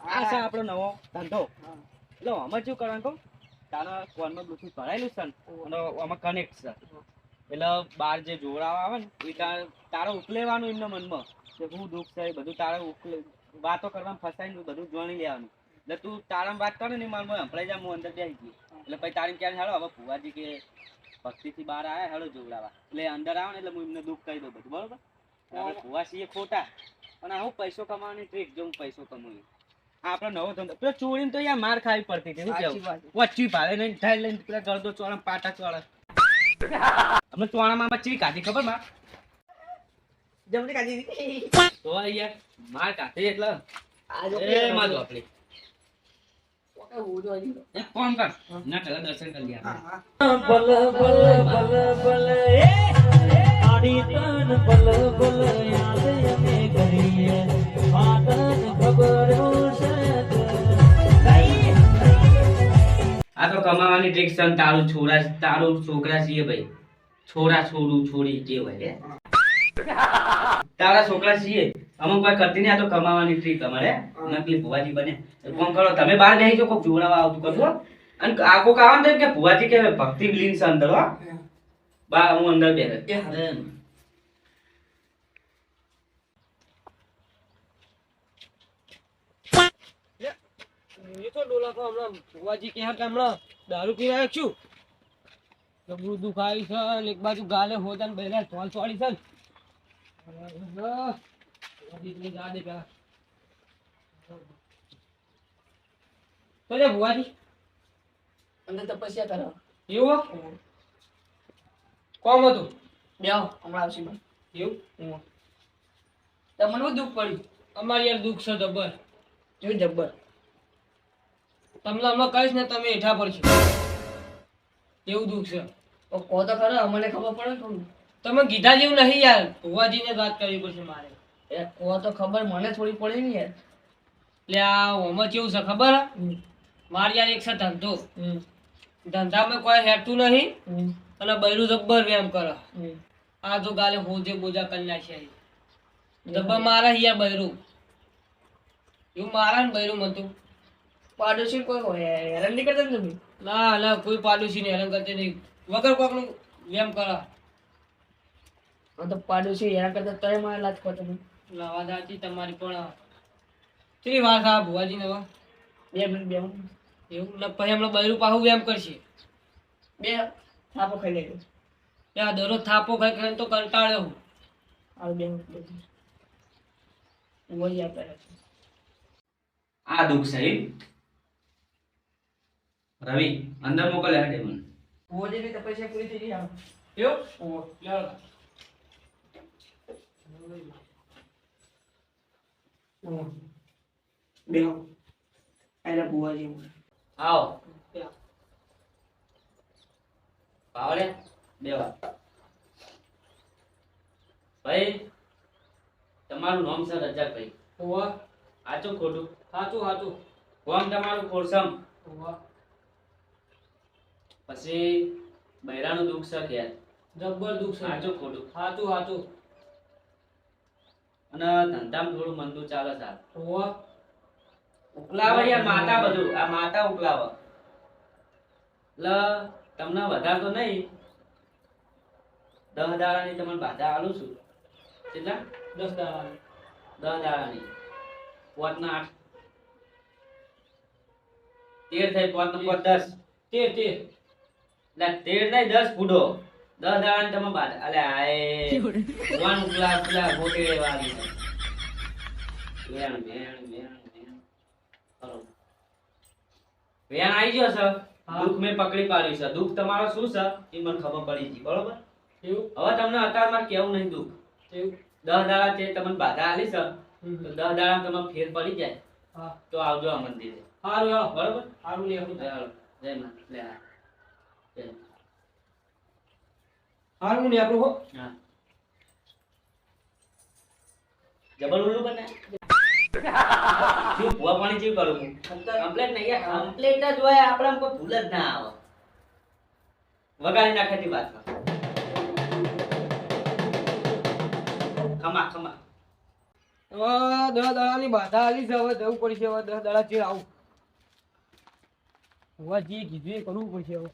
આ છે આપણો નવો ધંધો. એટલે આમાં શું કરવાનું કહું? તારા ફોનમાં બ્લુટૂથ ભરાયેલું છે અને આમાં કનેક્ટ છે. એટલે બાર જે જોડાવા આવે ને એ તાર તારે ઉકલેવાનું એમના મનમાં. કે હું દુઃખ છે બધું તારે ઉકલે વાતો કરવામાં ફસાઈને બધું જાણી લેવાનું. એટલે તું તારા વાત કરે ને મારું હંભળાઈ જાય હું અંદર બેસી ગઈ એટલે પછી તારી ક્યારે હાલો હવે ફુવાજી કે ભક્તિથી બહાર આવ્યા હેડો જોવડાવા. એટલે અંદર આવે ને એટલે હું એમને દુઃખ કહી દઉં બધું બરોબર? આપણે એ ખોટા. અને હું પૈસો કમાવાની ટ્રીક જો હું પૈસો કમાવું આ આપણો નવો ધંધો. પેલો ચોરીને તો યાર માર ખાવી પડતી હતી. શું કેવું? વચ્ચી ભાડે લઈને ઠાઈ લઈને પેલા ગળદો ચોળા પાટા ચોળા અમે આમાં ચી કાઢી ખબરમાં? જમણી કાઢી તો યાર માર કાઢી એટલે. આજે એ માં જો હજી. ફોન કર. ના પેલા દર્શન કરી આપણે. બલ બલ બલ બલ એ આડી તન બલ બલ યાદ અમે કરીએ. આ તો કમાવાની ટ્રીક છે તારું છોરા તારું છોકરા છીએ ભાઈ. છોરા છોડું છોડી જે હોય તારા છોકરા છીએ. અમુક વાર કરતી નહીં આ તો કમાવાની ટ્રીક અમારે નકલી ભુવાજી બને. ફોન કરો? તમે બહાર નહીં જો કોઈ જોડાવા આવતું કરશો અને આ કોક આવે ને કે ભુવાજી કે ભક્તિ લીન છે અંદર હો. બા હું અંદર બેસે એ હા. એમ. એ તો ડોલા તો હમણાં ભુવાજી કહે કે હમણાં દારૂ પીને આવ્યો છું. જબરું દુખાવી છે ને એક બાજુ ગાલે હોતા ને બેલા ચોલ ચોળી છે. ને. જા દે પેલા તો લે ભુવાજી. અંદર તપસ્યા કરો. એવું કોમ હતું? બેહો હમણાં આવશે એવું? તમને દુઃખ પડ્યું. અમારે યાર દુઃખ છે જબ્બર જોયું જબ્બર તમને હમણાં કહીશ ને તમે હેઠા પડશો એવું દુઃખ છે. કહો તો ખરો અમને ખબર પડે તમને. તમે કીધા જેવું નહીં યાર. ભુવાજીને વાત કરવી પડશે મારે. એ કહો તો ખબર મને થોડી પડે ને યાર. એટલે આ ઓમાં કેવું છે ખબર? મારે યાર એક છે ધંધો. ધંધામાં કોઈ હેઠતું નહીં. અને બૈરું જબ્બર વેમ કરે. આ તો ગાલે હોજે બોજા કરી નાખ્યા છે. જબ્બર મારે યાર બૈરું. એવું મારા ને બૈરું મતું. પાડોશી કોઈ હોય? હેરાન નહીં કરતા તમે? ના ના કોઈ પાડોશી ને હેરાન કરતા નહીં. વગર કોકનું વેમ કરા. હા તો પાડોશી હેરાન કરતા તોય મારે લાજ ખો તમે લાવા દાચી તમારી પણ કેટલી વાર થા ભુવાજીને હવે? બે મિનિટ બે મિનિટ. એવું? ને પછી હમણાં બૈરું પાહું વેમ કરશે. બે થાપો ખાઈ લેજો. ત્યાં દરરોજ થાપો ખાઈ ખાઈને તો કંટાળ્યો હું. આવું બે મિનિટ બે મિનિટ. વહી આપે આ દુઃખ છે એમ? રવિ અંદર મોકલે હેડે મને ભુવાજીની તપસ્યા પૂરી થઈ ગઈ આમ. ઓ. બેહો. આવો. બે ભાઈ તમારું નામ છે રજાકભાઈ હોવા. આચું ખોટું? સાચું સાચું કોમ તમારું ખોરસમ? પછી બૈરાનું દુઃખ છે કે? જબ્બર દુઃખ છે. આચું ખોટું? સાચું સાચું અને ધંધામાં થોડું મંદું ચાલે સાર ઉકલાવે યાર માતા બધું આ માતા ઉકલાવે એટલે તમને વધારે તો નહીં. દસ દાડાની તમને બાધા આલું છું. કેટલા? દસ દાડાની. દસ દાડાની. પોતના આઠ. તેર થઈ પોત પોત દસ. તેર તે એટલે તેર નહીં દસ ફૂટો. દસ દાડાની તમે બાધા અલે આય ભગવાન ઉકલા ઉકલા ગોટે વાળી વેણ વેણ વેણ વેણ. વેણ આવી ગયો છે દુઃખ મેં પકડી પાડ્યું છે દુઃખ તમારો શું છે એ મને ખબર પડી ગઈ બરોબર? હવે તમને અત્યારમાં કેવું નહીં દુઃખ? દસ દાડા છે તમને બાધા આલી છે તો દસ દાડા તમે ફેર પડી જાય. તો આવજો આ મંદિરે. સારું બરોબર? સારું લે જય જય હાલો. આપણું હો. હા. જબલ ઉલ્લુ બને શું ભૂવા પાણી જેવું કરું હું કમ્પ્લેટ નહીં કમ્પ્લેટ જ હોય આપણે કોઈ ભૂલ જ ના આવે. વગાડી નાખેતી વાત ખમા ખમા. દસ દાડાની બાધા આલી છે હવે જવું પડશે હવે દસ દાડા આવું. હવે જે કીધું એ કરવું પડશે હવે.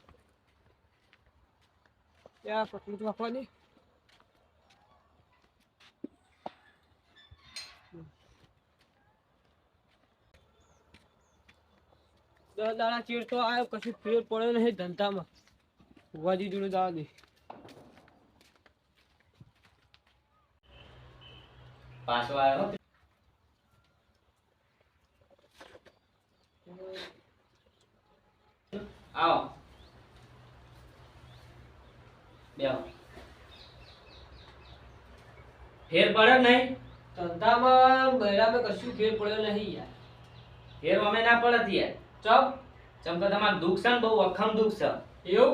ત્યાં રાખવા દે દસ દાડા ચેડ તો આવ્યો કશું ફેર પડ્યો નહીં ધંધામાં ભુવાજી જોડે જવા દે પાછો આવ્યો આવો ફેર પડ્યો નહીં? ધંધામાં બૈરામાં કશું ફેર પડ્યો નહીં યાર. ફેર અમે ના પડતી યાર. ચમ? ચમ તો તમારું દુઃખ છે ને બહુ વખમ દુઃખ છે. એવું?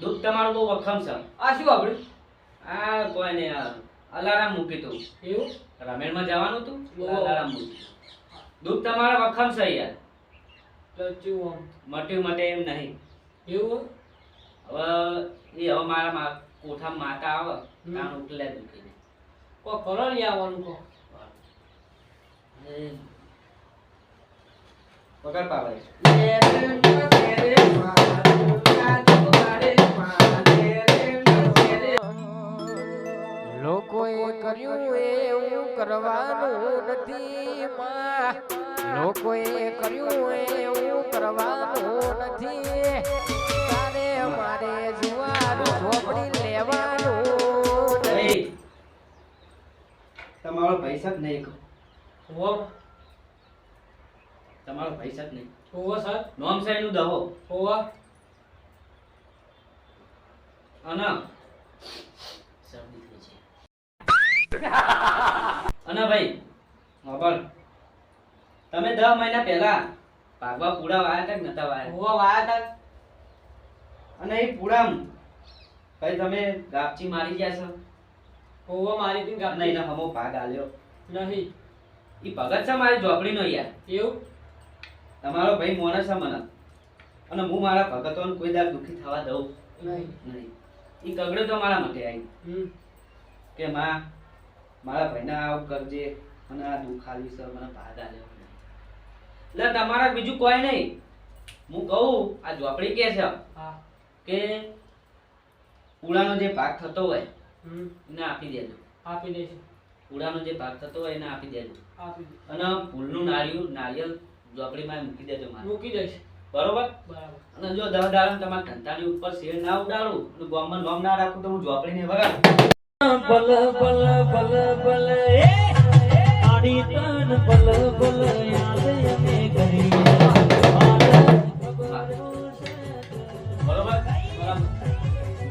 દુઃખ તમારું બહુ વખમ છે. આ શું આપણે આ કોઈ ને અલારામ મૂકી તું એવું? રમેણમાં જવાનું તું અલારામ મૂકી દુઃખ તમારા વખમ છે યાર. મટ્યું મટે એમ નહીં. એવું હવે એ હવે મારા કોઠા માતા આવે. કાન ઉકલે દુખીને કો કરો લઈ આવવાનું કો? પકડ પાવે લોકોએ કર્યું એવું કરવાનું નથી માં. લોકોએ કર્યું એવું કરવાનું નથી. તારે મારે જુવાનું ઝોપડી લેવાનું તમારો પૈસા જ નહીં. કહો તમારો પૈસા જ નહીં. હોવો સર નોમ સાઈનું દહો. હોવા અને અને ભાઈ મોબલ તમે દસ મહિના પહેલા ભાગવા પૂડા વાયા હતા કે નતા વાયા? હોવા વાયા તા અને એ પૂડામ ભાઈ તમે ગાપચી મારી ગયા છો? હોવા મારી તી ગાપ નહીં હમો ભાગ આલ્યો. નહીં. એ ભગત છે મારી ઝોપડીનો યાર. એવું? તમારો ભાઈ મોણસ છે મને. અને હું મારા ભગતોને કોઈ દાર દુખી થવા દઉં. નહીં. નહીં. એ કગડે તો મારા માટે આવી હમ. કે માં મારા ભાઈને આવું કરજે અને આ દુઃખ આલ્યું છે મને ભાગ આલ્યો એટલે તમારા બીજું કોઈ નહીં. હું કહું આ ઝોપડી કે છે? કે ઉડાનો જે ભાગ થતો હોય એને આપી દેજો. આપી દેજો. ઉડાનો જે ભાગ થતો હોય એને આપી દેજો. અને ફૂલનું નાળિયું નાળિયેર ઝોપડીમાં મૂકી દેજો મારે. મૂકી દઈશ. બરોબર? બરાબર. અને જો દર દાડા તમારા ધંધાની ઉપર શેર ના ઉડાડું અને ગોમમાં નોમ ના રાખું તો હું ઝોપડીને વગાડું. બલ બલ બલ બલ એ. આડી તન બલ બલ યાદ અમે કરીએ બરોબર?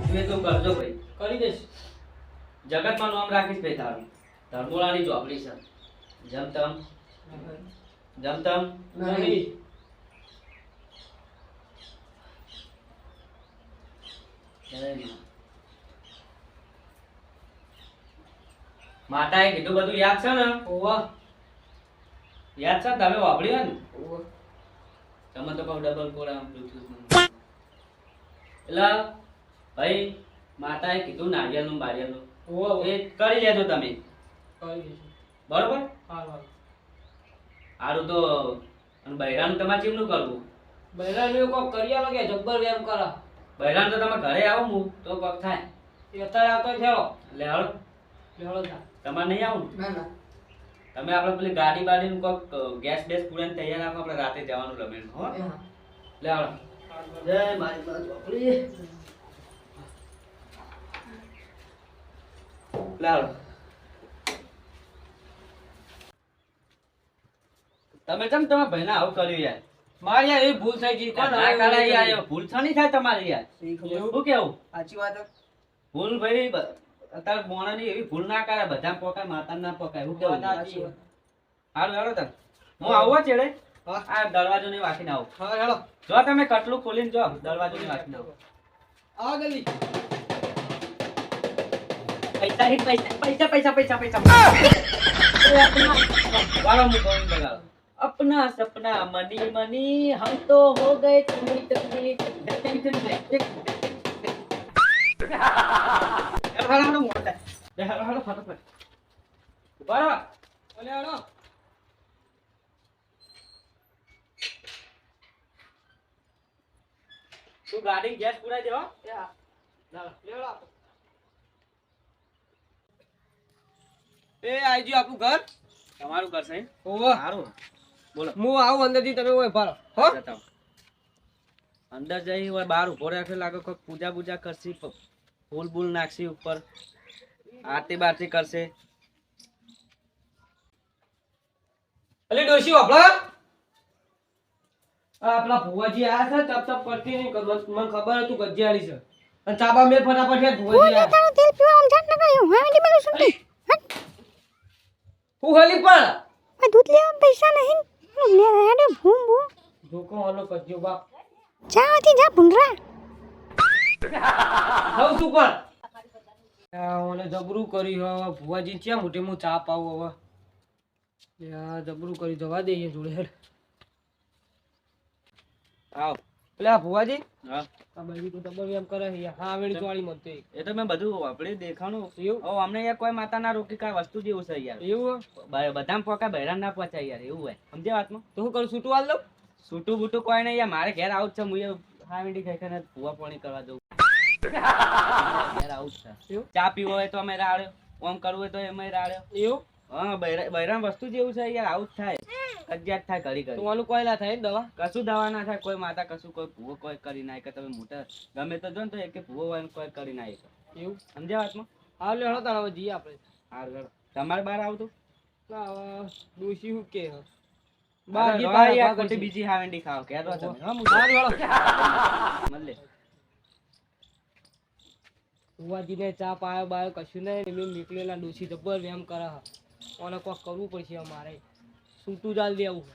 તમે તો કરજો ભાઈ. કરી દઈશ. જગતમાં નામ રાખીશ ભાઈ તારું. ધર્મોળાની ઝોપડી છે. જમતમ જમતમ નહીં. માતાએ કીધું બધું યાદ છે ને? હોવા યાદ છે? તમે વાપર્યું ને? હોવા તમે તો કહો ડબલ કોડ આમ એટલે ભાઈ માતાએ કીધું નારિયેળનું બારિયેળનું હોવા એ કરી લેજો તમે. બરોબર? સારું તો અને બૈરાનું તમારે ચીમનું કરવું? બૈરાને કોક કરી આવો કે જબ્બર વેમ કરા. બૈરાનું તો તમે ઘરે આવો હું તો કોક થાય. અત્યારે આવતો થયો એટલે હળો. થાય તમારે નહીં આવું ના ના. તમે આપણે પેલી ગાડી બાડીનું કોક ગેસ બેસ પૂરાને તૈયાર રાખો આપણે રાતે જવાનું રમેણ હો? લે આવડો જય મારી માં ચોપડી લે હાલો તમે કેમ તમારા ભાઈને આવું કર્યું યાર? મારી યાર એ ભૂલ થઈ ગઈ. કોણ ના નહીં ભૂલ છાની થાય તમારી યાર? શું કેવું? સાચી વાત ભૂલ ભાઈ બ- અત્યારે મોણાની એવી ભૂલ ના કરે બધા પોકાય માતા ના પોકાય હું કેવું સાચી વાત. હારું હાલો તને હું આવું ચેડે હા. આ દરવાજો ને વાંચીને આવું હા હેલો જો તમે કટલું ખોલીને જો દરવાજો ને વાંચીને આવો આ ગલી પૈસા હી પૈસા પૈસા પૈસા પૈસા પૈસા વાળો હું કહું લગાડો अपना सपना मनी मनी हम तो हो गए तुम्ही तुम्ही હાલો મોટા હાલો હાલો ફટાફટ તું ગાડી ગેસ પુરાઈ દેવા એ આપણું ઘર તમારું કરશે ઓવો સારું. બોલો. હું આવું અંદરથી તમે ઓય ભારો હો. અંદર જઈ હોય બહાર ઊભો રાખે લાગે કોઈ પૂજા પૂજા કરશી ફૂલ બૂલ નાખશે ઉપર. આરતી બારતી કરશે. અલે ડોશી વાપરો. આપણા ભુવાજી આયા છે તપ તપ કરતી નહીં મને મને ખબર હતું ગજિયાળી છે. અને ચાબા મેં ફટાફટ હેડ ભુવાજી આયા. તારું તેલ પીવા આમ જાત ના હા એટલે બધું સુટી હું હલી પણ. આ દૂધ લેવા પૈસા નહીં. લે હેડે ભૂમ ભૂમ. જોકો હલો કરજો બાપ. જાવાથી જા ભૂંડરા પણ આ જબરું કર્યું હવે. ભુવાજી ક્યાં મોટે હું ચા પાવું હવે. યા જબરું કરી જવા દે જોડે હેડ. આવ. એટલે આ ભુવાજી? હા. આ બાજુ તો ડબલ એમ કરે છે. હા વેળી ચોળી મત એ તો મેં બધું આપણે દેખાણું. એવું? હવે અમને યાર કોઈ માતા ના રોકી કાંઈ વસ્તુ જેવું છે યાર. એવું બધામ બધામાં પોકા બહેરાન ના પહોંચાય યાર એવું હોય. સમજે વાતમાં? તો હું કરું છૂટું હાલ દઉં? છૂટું બૂટું કોઈ નહીં યાર મારે ઘેર આવું જ છે. હું હા વેડી ખાઈ ખાઈને ભૂવા પાણી કરવા છે એવું? ચા પીવો હોય તો અમે રાડ્યો ઓમ કરવું હોય તો અમે રાડ્યો એવું? હા બહેરા- વસ્તુ જેવું છે યાર આવું જ થાય. કજિયાત થાય ઘડી ઘડી. આનું કોઈ ના થાય દવા? કશું દવા ના થાય કોઈ માતા કશું કોઈ ભૂવો કોઈ કરી નાખે કે તમે મોટા ગમે તો જો ને તો એક ભૂવો હોય કોઈ કરી નાખે. એવું? સમજ્યા વાતમાં? હા લે હળો તારા જઈએ આપણે. તમારે બહાર આવતું? ના હું કે. બાર. બીજી હાવેંડી ખાવ કે તમે હા. ફુવાજીને ચા પાયો બાયો કશું નહીં ને નીકળેલા ડોસી જબ્બર એમ કરે ઓને કોક કરવું પડશે અમારે. છૂટું ચાલ દેવું.